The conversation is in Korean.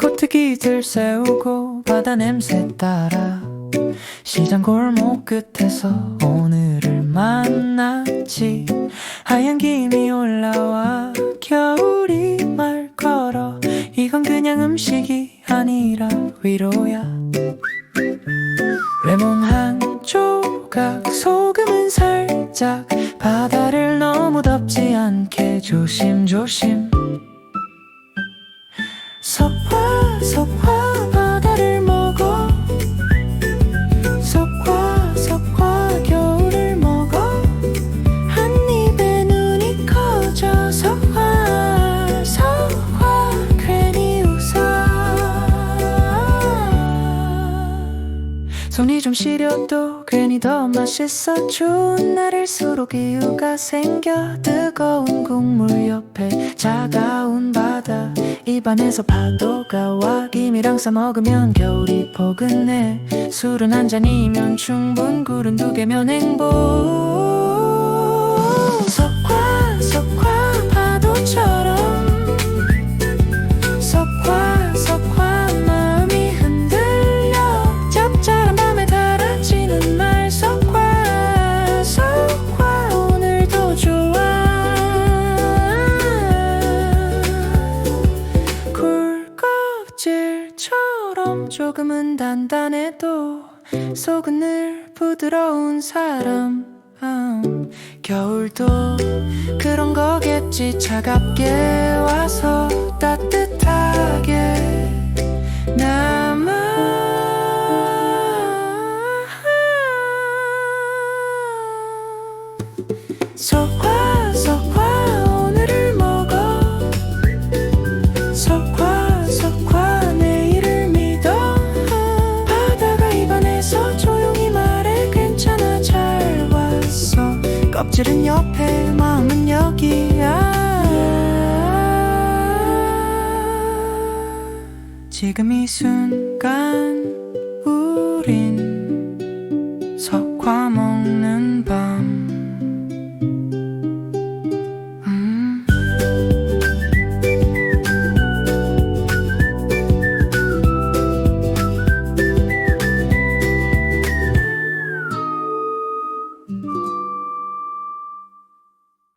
껍질 세우고 바다 냄새 따라 시장 골목 끝에서 오늘을 만났지. 하얀 김이 올라와 겨울이 말 걸어. 이건 그냥 음식이 아니라 위로야. 레몬 한 조각 소금은 살짝. 바다를 너무 덥지 않게 조심조심 석화 바다를 먹어. 석화 석화 겨울을 먹어. 한 입에 눈이 커져 석화 석화 괜히 웃어. 손이 좀 시려도 괜히 더 맛있어. 추운 날일수록 이유가 생겨. 뜨거운 국물 옆에 차가운 바다 입안에서 파도가 와. 김이랑 싸 먹으면 겨울이 포근해. 술은 한 잔이면 충분. 굴은 두 개면 행복 굴껍질처럼 조금은 단단해도 속은 늘 부드러운 사람. 음, 겨울도 그런 거겠지. 차갑게 와서 따뜻하게 남아. 석 껍질은 옆에 마음은 여기야. 지금 이 순간 우린